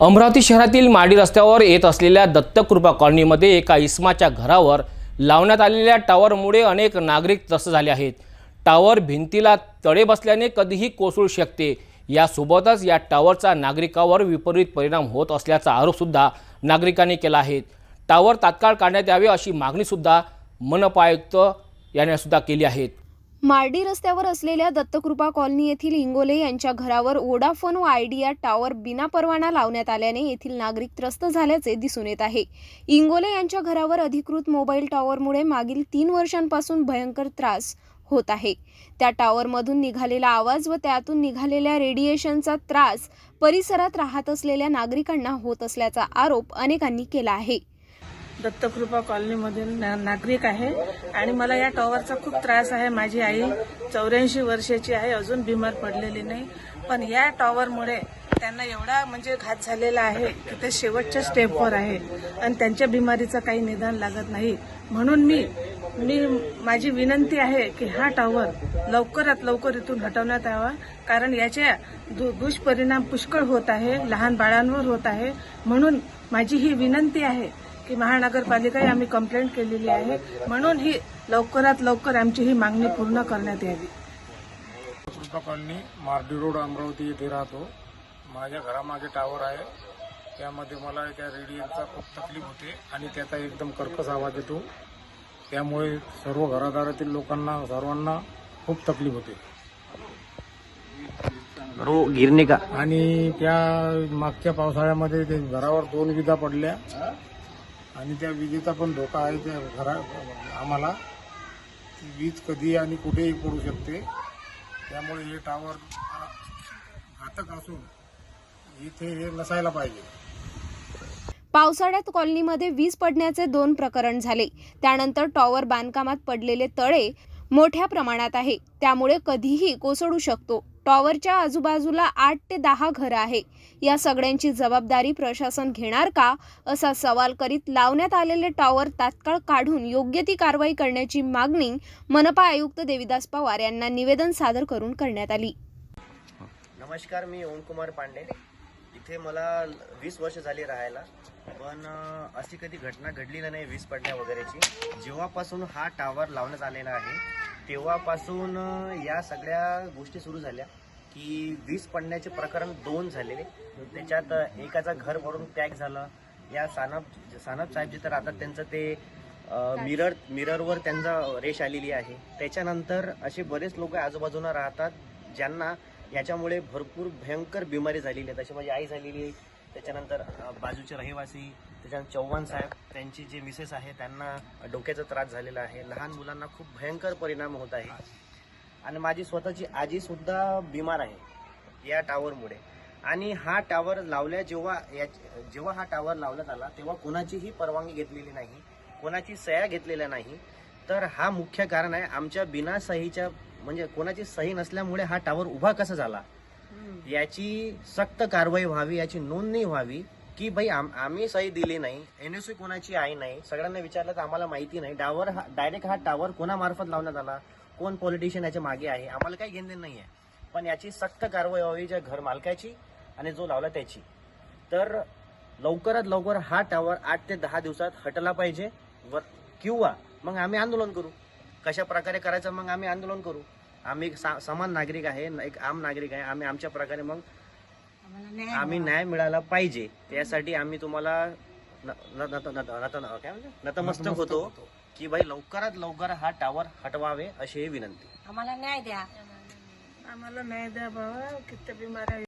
अमरावती शहरातील माडी रस्त्यावर येत असलेल्या दत्तकृपा कॉलनीमध्ये एका इस्माच्या घरावर लावण्यात आलेल्या टावरमुळे अनेक नागरिक त्रस्त झाले आहेत. टावर भिंतीला तडे बसल्याने कधीही कोसळू शकते. यासोबतच या टावरचा नागरिकावर विपरीत परिणाम होत असल्याचा आरोपसुद्धा नागरिकांनी केला आहे. टावर तात्काळ काढण्यात यावे अशी मागणीसुद्धा मनपा आयुक्त यांनीसुद्धा केली आहे. मार्डी रस्त्यावर असलेल्या दत्तकृपा कॉलनी येथील इंगोले यांच्या घरावर वोडाफोन व आयडिया टॉवर बिना परवाना लावण्यात आल्याने येथील नागरिक त्रस्त झाल्याचे दिसून येत आहे. इंगोले यांच्या घरावर अधिकृत मोबाईल टॉवरमुळे मागील तीन वर्षांपासून भयंकर त्रास होत आहे. त्या टॉवरमधून निघालेला आवाज व त्यातून निघालेल्या रेडिएशनचा त्रास परिसरात राहत असलेल्या नागरिकांना होत असल्याचा आरोप अनेकांनी केला आहे. दत्तकृपा कॉलनीमधील ना नागरिक आहे. आणि मला या टॉवरचा खूप त्रास आहे. माझी आई चौऱ्याऐंशी वर्षाची आहे. अजून बिमार पडलेली नाही. पण या टॉवरमुळे त्यांना एवढा म्हणजे घात झालेला आहे की ते शेवटच्या स्टेपवर आहे. आणि त्यांच्या बिमारीचं काही निदान लागत नाही. म्हणून मी मी माझी विनंती आहे की हा टॉवर लवकरात लवकर इथून हटवण्यात यावा. कारण याचे दु दुष्परिणाम पुष्कळ होत आहे. लहान बाळांवर होत आहे. म्हणून माझी ही विनंती आहे की महानगरपालिका आम्ही कंप्लेंट केलेली आहे. म्हणून ही लवकरात लवकर आमची ही मागणी पूर्ण करण्यात यावी. कॉलनी मार्डी रोड अमरावती येथे राहतो. माझ्या घरामागे टावर आहे. त्यामध्ये मला त्या रेडिओचा खूप तकलीफ होते आणि त्याचा एकदम कर्कश आवाज येतो. त्यामुळे सर्व घरादारातील लोकांना सर्वांना खूप तकलीफ होते. गिरने का? आणि त्या मागच्या पावसाळ्यामध्ये ते घरावर दोन विजा पडल्या. आणि त्या विजेचा पण धोका आहे त्या घरा आम्हाला. वीज कधी आणि कुठेही पडू शकते. त्यामुळे हे टावर घातक असून इथे हे नसायला पाहिजे. पावसाळ्यात कॉलनीमध्ये वीज पडण्याचे दोन प्रकरण झाले. त्यानंतर टॉवर बांधकामात पडलेले तळे मोठ्या प्रमाणात आहे. त्यामुळे कधीही कोसळू शकतो. टॉवरच्या आजूबाजूला आठ ते दहा घरं आहे. या सगळ्यांची जबाबदारी प्रशासन घेणार का? असा सवाल करीत लावण्यात आलेले टॉवर तात्काळ काढून योग्य ती कारवाई करण्याची मागणी मनपा आयुक्त देविदास पवार यांना निवेदन सादर करून करण्यात आली. नमस्कार मी ओमकुमार पांडे. इथे मला वीस वर्ष झाली राहायला पण अशी कधी घटना घडलेली नाही वीज पडण्या वगैरेची. जेव्हापासून हा टावर लावण्यात आलेला आहे तेव्हापासून या सगळ्या गोष्टी सुरू झाल्या की वीज पडण्याचे प्रकरण दोन झालेले. त्याच्यात एकाचं घर भरून पॅक झालं. या सानप सानप साहेब जिथं राहतात त्यांचं ते मिरर मिररवर त्यांचा रेष आलेली आहे. त्याच्यानंतर असे बरेच लोक आजूबाजूला राहतात ज्यांना याच्यामुळे भरपूर भयंकर बिमारी झालेली आहे तशी माझी आई झालेली आहे त्याच्यानंतर बाजूचे रहिवासी त्याच्यानंतर चव्हाण साहेब त्यांची जे मिसेस आहे त्यांना डोक्याचा त्रास झालेला आहे. लहान मुलांना खूप भयंकर परिणाम होत आहे. आणि माझी स्वतःची आजी सुद्धा बिमार आहे या टावरमुळे आणि हा टावर लावल्या जेव्हा या जेव्हा हा टावर लावण्यात आला तेव्हा कोणाचीही परवानगी घेतलेली नाही कोणाची सह्या घेतलेल्या नाही. तर हा मुख्य कारण आहे आमच्या बिना सहीच्या म्हणजे कोणाची सही नसल्यामुळे हा टावर उभा कसा झाला? याची सक्त कारवाई व्हावी याची नोंदणी व्हावी की भाई आम, आम्ही सही दिली नाही एनएससी कोणाची आहे नाही सगळ्यांना विचारलं तर आम्हाला माहिती नाही. टावर हा डायरेक्ट हा टावर कोणामार्फत लावण्यात आला? कोण पॉलिटिशियन याच्या मागे आहे? आम्हाला काही घेणं नाही आहे पण याची सक्त कारवाई व्हावी ज्या घर मालकाची आणि जो लावला त्याची. तर लवकरात लवकर हा टावर आठ ते दहा दिवसात हटला पाहिजे व किंवा मग आम्ही आंदोलन करू. कशा प्रकारे करायचं मग आम्ही आंदोलन करू. आम्ही एक सा- समान नागरिक आहे एक आम नागरिक आहे. आम्ही आमच्या प्रकारे मग आम्ही न्याय मिळाला पाहिजे. त्यासाठी आम्ही तुम्हाला न- न- नत- नत- नत- काय म्हणते? नतमस्तक होतो की भाई लवकरात लवकर हा टावर हटवावे अशी ही विनंती. आम्हाला न्याय द्या. आम्हाला न्याय द्या बाबा किती बिमार आहे.